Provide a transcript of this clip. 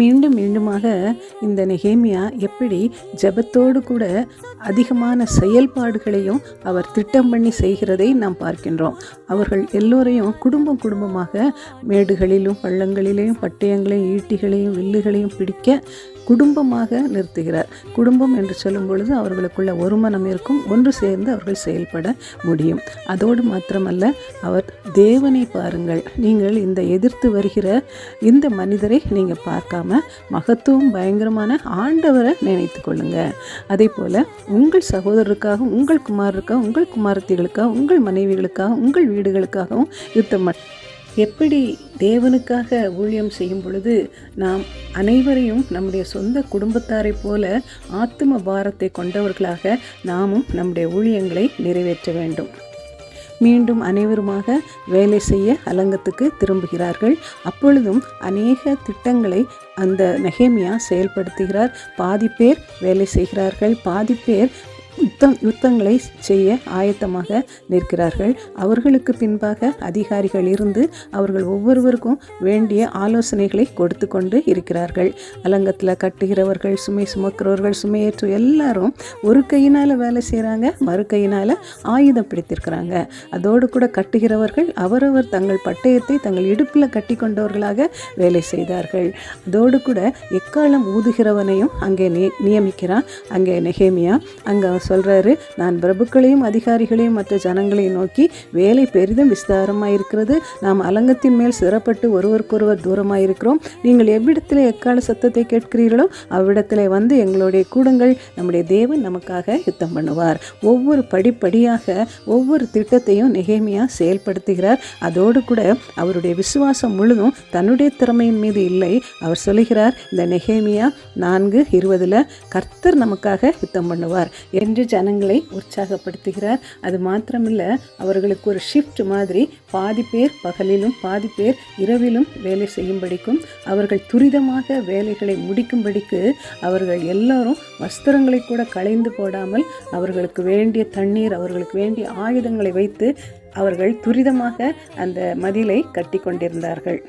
மீண்டும் மீண்டுமாக இந்த நெகேமியா எப்படி ஜெபத்தோடு கூட அதிகமான செயல்பாடுகளையும் அவர் திட்டம் பண்ணி செய்கிறதை நாம் பார்க்கின்றோம். அவர்கள் எல்லோரையும் குடும்பம் குடும்பமாக மேடுகளிலும் பள்ளங்களிலேயும் பட்டயங்களையும் ஈட்டிகளையும் வில்லுகளையும் பிடிக்க குடும்பமாக நிறுத்துகிறார். குடும்பம் என்று சொல்லும் பொழுது அவர்களுக்குள்ள ஒரு மனம் இருக்கும். ஒன்று சேர்ந்து அவர்கள் செயல்பட முடியும். அதோடு மாத்திரமல்ல அவர் தேவனை பாருங்கள். நீங்கள் இந்த எதிர்த்து வருகிற இந்த மனிதரை நீங்கள் பார்க்காம மகத்துவம் பயங்கரமான ஆண்டவரை நினைத்து கொள்ளுங்க. அதே போல் உங்கள் சகோதரருக்காக உங்கள் குமாரருக்காக உங்கள் குமாரத்திகளுக்காக உங்கள் மனைவிகளுக்காக உங்கள் வீடுகளுக்காகவும் யுத்தம் எப்படி தேவனுக்காக ஊழியம் செய்யும் பொழுது நாம் அனைவரையும் நம்முடைய சொந்த குடும்பத்தாரை போல ஆத்தும பாரத்தை கொண்டவர்களாக நாமும் நம்முடைய ஊழியங்களை நிறைவேற்ற வேண்டும். மீண்டும் அனைவருமாக வேலை செய்ய அலங்கத்துக்கு திரும்புகிறார்கள். அப்பொழுதும் அநேக திட்டங்களை அந்த நெகேமியா செயல்படுத்துகிறார். பாதி பேர் வேலை செய்கிறார்கள். பாதி பேர் யுத்தம் யுத்தங்களை செய்ய ஆயத்தமாக நிற்கிறார்கள். அவர்களுக்கு பின்பாக அதிகாரிகள் இருந்து அவர்கள் ஒவ்வொருவருக்கும் வேண்டிய ஆலோசனைகளை கொடுத்து கொண்டு இருக்கிறார்கள். அலங்கத்தில் கட்டுகிறவர்கள் சுமை சுமக்கிறவர்கள் சுமையேற்று எல்லாரும் ஒரு கையினால் வேலை செய்கிறாங்க மறு கையினால் ஆயுதம் பிடித்திருக்கிறாங்க. அதோடு கூட கட்டுகிறவர்கள் அவரவர் தங்கள் பட்டயத்தை தங்கள் இடுப்பில் கட்டி கொண்டவர்களாக வேலை செய்தார்கள். அதோடு கூட எக்காலம் ஊதுகிறவனையும் அங்கே நி நியமிக்கிறான். அங்கே நெகேமியா அங்கே சொல்கிறாரு நான் பிரபுக்களையும் அதிகாரிகளையும் மற்ற ஜனங்களையும் நோக்கி வேலை பெரிதும் விஸ்தாரமாக இருக்கிறது நாம் அலங்கத்தின் மேல் சிறப்பட்டு ஒருவருக்கொருவர் தூரமாக இருக்கிறோம் நீங்கள் எவ்விடத்தில் எக்கால சத்தத்தை கேட்கிறீர்களோ அவ்விடத்தில் வந்து எங்களுடைய கூடுங்கள் நம்முடைய தேவன் நமக்காக யுத்தம் பண்ணுவார். ஒவ்வொரு படிப்படியாக ஒவ்வொரு திட்டத்தையும் நெகேமியா செயல்படுத்துகிறார். அதோடு கூட அவருடைய விசுவாசம் முழுதும் தன்னுடைய திறமையின் மீது இல்லை. அவர் சொல்லுகிறார் இந்த நெகேமியா நான்கு இருபதில் கர்த்தர் நமக்காக யுத்தம் பண்ணுவார். என்று ஜனங்களை உற்சாகப்படுத்துகிறார். அது மாத்திரமில்ல அவர்களுக்கு ஒரு ஷிஃப்ட் மாதிரி பாதி பேர் பகலிலும் பாதி பேர் இரவிலும் வேலை செய்யும்படிக்கும் அவர்கள் துரிதமாக வேலைகளை முடிக்கும்படிக்கு அவர்கள் எல்லாரும் வஸ்திரங்களை கூட களைந்து போடாமல் அவர்களுக்கு வேண்டிய தண்ணீர் அவர்களுக்கு வேண்டிய ஆயுதங்களை வைத்து அவர்கள் துரிதமாக அந்த மதிலை கட்டி கொண்டிருந்தார்கள்